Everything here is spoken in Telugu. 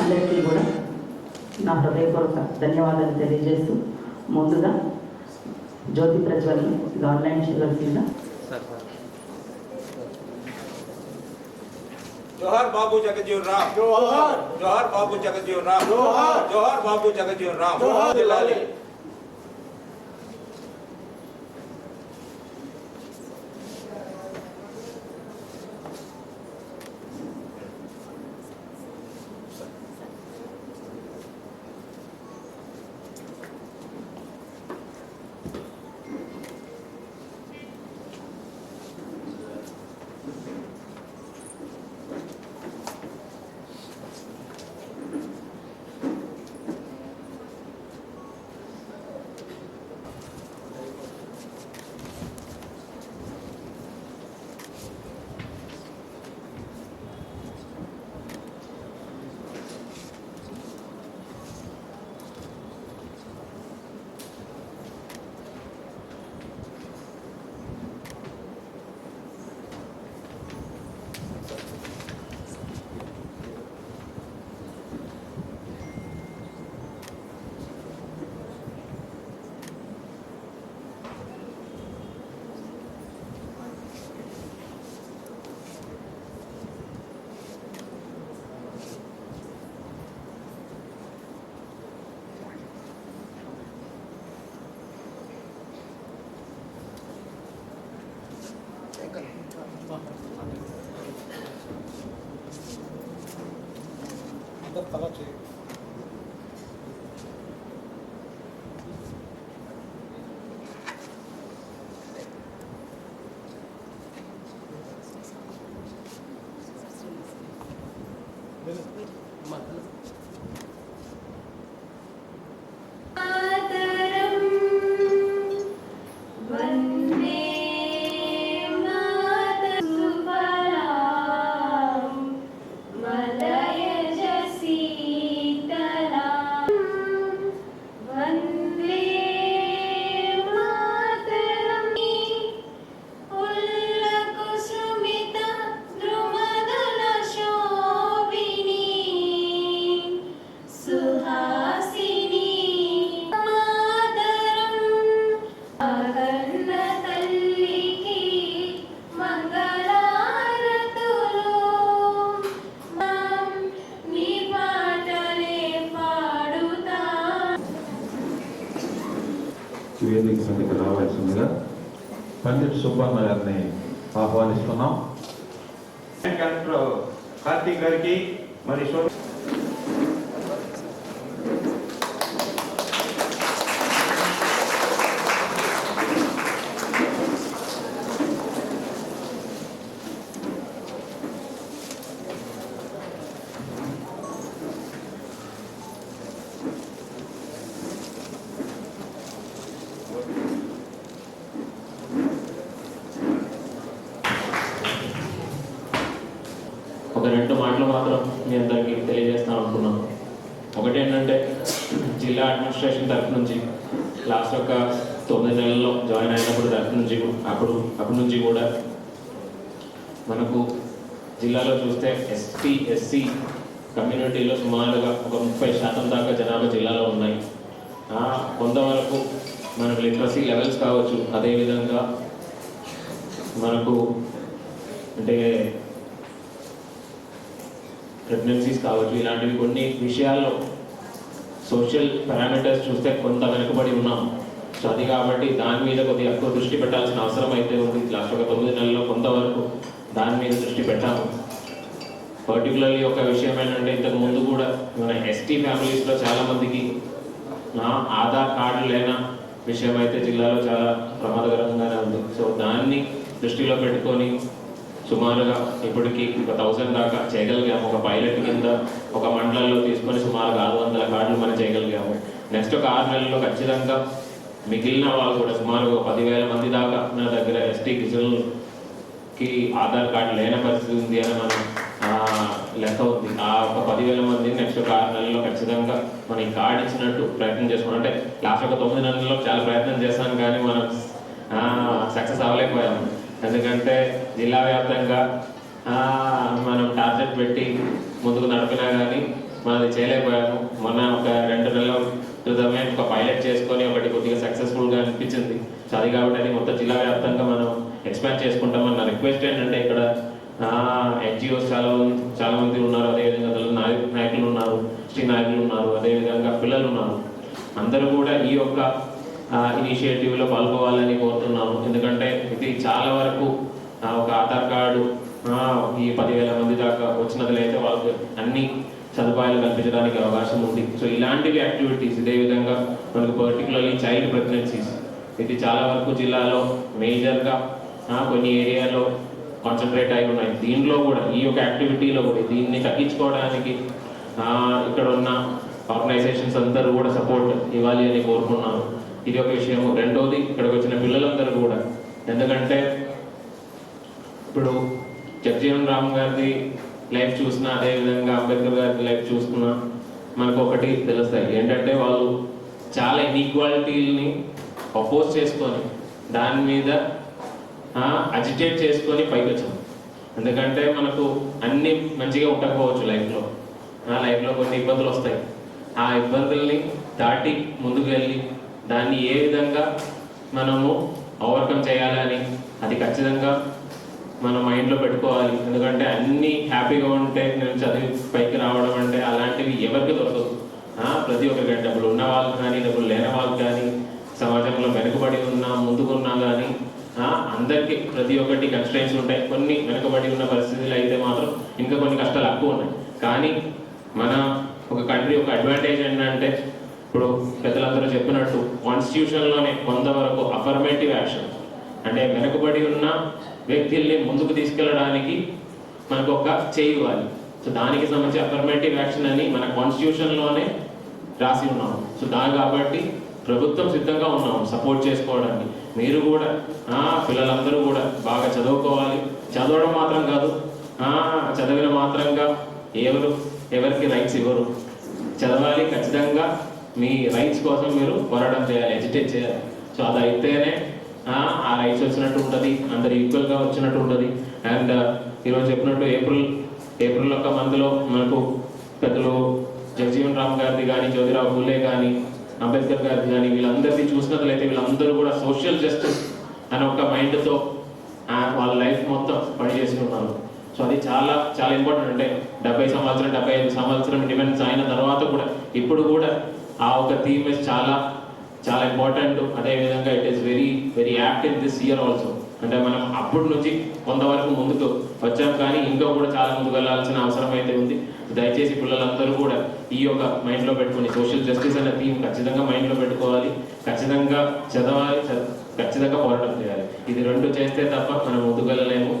అందరికీ కూడా నా హృదయపూర్వక ధన్యవాదాలు తెలియజేస్తూ ముందుగా జ్యోతి ప్రజ్వల్ని ఇది ఆన్లైన్ చేయవలసిందిగా जोहर बाबू जगजीवन राम। जोहर। जोहर बाबू जगजीवन राम। जोहर। जोहर बाबू जगजीवन राम। 아까 바깥에 వేదిక మీదకి రావాల్సిందిగా పండిట్ సుబ్బన్న గారిని ఆహ్వానిస్తున్నాం కలెక్టర్ కార్తీక్ గారికి మరి రెండు మాటలు మాత్రం మీ అందరికీ తెలియజేస్తాను అనుకున్నాను ఒకటి ఏంటంటే జిల్లా అడ్మినిస్ట్రేషన్ తరఫు నుంచి లాస్ట్ ఒక తొమ్మిది నెలల్లో జాయిన్ అయినప్పుడు తరఫు నుంచి అప్పుడు అప్పటి నుంచి కూడా మనకు జిల్లాలో చూస్తే ఎస్టీ ఎస్సీ కమ్యూనిటీలో సుమారుగా ఒక ముప్పై శాతం దాకా జనాభా జిల్లాలో ఉన్నాయి. కొంతవరకు మనకు లిటరసీ లెవెల్స్ కావచ్చు. అదేవిధంగా మనకు అంటే ప్రెగ్నెన్సీస్ కావచ్చు ఇలాంటివి కొన్ని విషయాల్లో సోషల్ పారామీటర్స్ చూస్తే కొంత వెనుకబడి ఉన్నాం. సో అది కాబట్టి దాని మీద కొద్దిగా ఎక్కువ దృష్టి పెట్టాల్సిన అవసరం అయితే ఉంది. లాస్ట్ ఒక తొమ్మిది నెలల్లో కొంతవరకు దాని మీద దృష్టి పెట్టాము. పర్టికులర్లీ ఒక విషయం ఏంటంటే ఇంతకు ముందు కూడా మన ఎస్టీ ఫ్యామిలీస్లో చాలా మందికి నా ఆధార్ కార్డు లేన విషయం అయితే జిల్లాలో చాలా ప్రమాదకరంగానే ఉంది. సో దాన్ని దృష్టిలో పెట్టుకొని సుమారుగా ఇప్పటికి ఒక థౌసండ్ దాకా చేయగలిగాము. ఒక పైలట్ కింద ఒక మండలంలో తీసుకొని సుమారుగా ఆరు వందల కార్డులు మనం చేయగలిగాము. నెక్స్ట్ ఒక ఆరు నెలల్లో ఖచ్చితంగా మిగిలిన వాళ్ళు కూడా సుమారుగా ఒక పదివేల మంది దాకా నా దగ్గర ఎస్టీ గిజల్కి ఆధార్ కార్డు లేని పరిస్థితి ఉంది అని మనం లెక్క ఉంది. ఆ ఒక పదివేల మంది నెక్స్ట్ ఒక ఆరు నెలల్లో ఖచ్చితంగా మనం ఈ కార్డు ఇచ్చినట్టు ప్రయత్నం చేసుకున్నాం అంటే లాస్ట్ ఒక తొమ్మిది నెలల్లో చాలా ప్రయత్నం చేస్తాం కానీ మనం సక్సెస్ అవ్వలేకపోయాము. ఎందుకంటే జిల్లా వ్యాప్తంగా మనం టార్గెట్ పెట్టి ముందుకు నడిపినా కానీ మనది చేయలేకపోయాము. మొన్న ఒక రెండు నెలల క్రితమే ఒక పైలట్ చేసుకొని ఒకటి కొద్దిగా సక్సెస్ఫుల్గా అనిపించింది. సో అది కాబట్టి మొత్తం జిల్లా వ్యాప్తంగా మనం ఎక్స్పాండ్ చేసుకుంటామని నా రిక్వెస్ట్ ఏంటంటే ఇక్కడ ఎన్జిఓస్ చాలా మంది చాలా మంది ఉన్నారు. అదేవిధంగా దళిత నాయకులు ఉన్నారు శ్రీ నాయకులు ఉన్నారు. అదేవిధంగా పిల్లలు ఉన్నారు. అందరూ కూడా ఈ యొక్క ఇనిషియేటివ్లో పాల్గొవాలని కోరుతున్నాను ఎందుకంటే ఇది చాలా వరకు ఒక ఆధార్ కార్డు ఈ పదివేల మంది దాకా వచ్చినట్లయితే వాళ్ళకి అన్ని సదుపాయాలు కల్పించడానికి అవకాశం ఉంది. సో ఇలాంటివి యాక్టివిటీస్ ఇదే విధంగా మనకు పర్టికులర్లీ చైల్డ్ ప్రెగ్నెన్సీస్. ఇది చాలా వరకు జిల్లాలో మేజర్గా కొన్ని ఏరియాలో కాన్సన్ట్రేట్ అయి ఉన్నాయి. దీనిలో కూడా ఈ యొక్క యాక్టివిటీలో కూడా దీన్ని తగ్గించుకోవడానికి ఇక్కడ ఉన్న ఆర్గనైజేషన్స్ అందరూ కూడా సపోర్ట్ ఇవ్వాలి అని కోరుకున్నాను. ఇది ఒక విషయం రెండోది ఇక్కడికి వచ్చిన పిల్లలందరూ కూడా ఎందుకంటే ఇప్పుడు జగజీవన్ రామ్ గారిది లైఫ్ చూసినా అదేవిధంగా అంబేద్కర్ గారి లైఫ్ చూసుకున్నా మనకు ఒకటి తెలుస్తాయి. ఏంటంటే వాళ్ళు చాలా ఇన్ఈక్వాలిటీని అపోజ్ చేసుకొని దాని మీద అజిటేట్ చేసుకొని పైకి వచ్చాం ఎందుకంటే మనకు అన్నీ మంచిగా ఉండకపోవచ్చు లైఫ్లో. ఆ లైఫ్లో కొన్ని ఇబ్బందులు వస్తాయి ఆ ఇబ్బందుల్ని దాటి ముందుకు వెళ్ళి దాన్ని ఏ విధంగా మనము ఓవర్కమ్ చేయాలని అది ఖచ్చితంగా మన మైండ్లో పెట్టుకోవాలి. ఎందుకంటే అన్నీ హ్యాపీగా ఉంటే నేను చదివి పైకి రావడం అంటే అలాంటివి ఎవరికి దొరకదు. ప్రతి ఒక్కరికి డబ్బులు ఉన్న వాళ్ళకి కానీ డబ్బులు లేని వాళ్ళకి కానీ సమాజంలో వెనుకబడి ఉన్నా ముందుకున్నా కానీ అందరికి అందరికీ ప్రతి ఒక్కటి కన్స్ట్రెయిన్స్ ఉంటాయి. కొన్ని వెనుకబడి ఉన్న పరిస్థితులు అయితే మాత్రం ఇంకా కొన్ని కష్టాలు ఎక్కువ ఉన్నాయి. కానీ మన ఒక కంట్రీ ఒక అడ్వాంటేజ్ ఏంటంటే ఇప్పుడు పెద్దలందరూ చెప్పినట్టు కాన్స్టిట్యూషన్లోనే కొంతవరకు అఫర్మేటివ్ యాక్షన్ అంటే వెనుకబడి ఉన్న వ్యక్తుల్ని ముందుకు తీసుకెళ్ళడానికి మనకు ఒక చేయి సో దానికి సంబంధించి అఫర్మేటివ్ యాక్షన్ అని మన కాన్స్టిట్యూషన్లోనే రాసి ఉన్నాము సో దాని కాబట్టి ప్రభుత్వం సిద్ధంగా ఉన్నాము సపోర్ట్ చేసుకోవడానికి. మీరు కూడా పిల్లలందరూ కూడా బాగా చదువుకోవాలి. చదవడం మాత్రం కాదు చదివిన మాత్రంగా ఎవరు ఎవరికి రైట్స్ ఇవ్వరు. చదవాలి ఖచ్చితంగా. మీ రైట్స్ కోసం మీరు పోరాటం చేయాలి ఎజిటేట్ చేయాలి. సో అది అయితేనే ఆ, రైట్స్ వచ్చినట్టు ఉంటుంది అందరు ఈక్వల్గా వచ్చినట్టు ఉంటుంది. అండ్ uh, ఈరోజు చెప్పినట్టు ఏప్రిల్ ఏప్రిల్ ఒక మంత్లో మనకు పెద్దలు జగజీవన్ రామ్ గారిది కానీ జ్యోతిరావు పూలే కానీ అంబేద్కర్ గారిది కానీ వీళ్ళందరిది చూసినట్లయితే వీళ్ళందరూ కూడా సోషల్ జస్టిస్ అనే ఒక మైండ్తో వాళ్ళ లైఫ్ మొత్తం పనిచేసి ఉన్నారు సో అది చాలా చాలా ఇంపార్టెంట్ అంటే డెబ్బై సంవత్సరం డెబ్బై ఐదు సంవత్సరం డిఫెన్స్ అయిన తర్వాత కూడా ఇప్పుడు కూడా ఆ ఒక థీమ్ ఇస్ చాలా చాలా ఇంపార్టెంట్ అదేవిధంగా it is very very act in this year also అంటే మనం అప్పటి నుంచి కొంతవరకు ముందుకు వచ్చాం కానీ ఇంకా కూడా చాలా ముందుకు వెళ్ళాల్సిన అవసరం అయితే ఉంది. దయచేసి పిల్లలందరూ కూడా ఈ యొక్క మైండ్లో పెట్టుకుని సోషల్ జస్టిస్ అనే థీమ్ ఖచ్చితంగా మైండ్లో పెట్టుకోవాలి. ఖచ్చితంగా చదవాలి ఖచ్చితంగా పోరాటం చేయాలి. ఇది రెండు చేస్తే తప్ప మనం ముందుకు వెళ్ళలేము.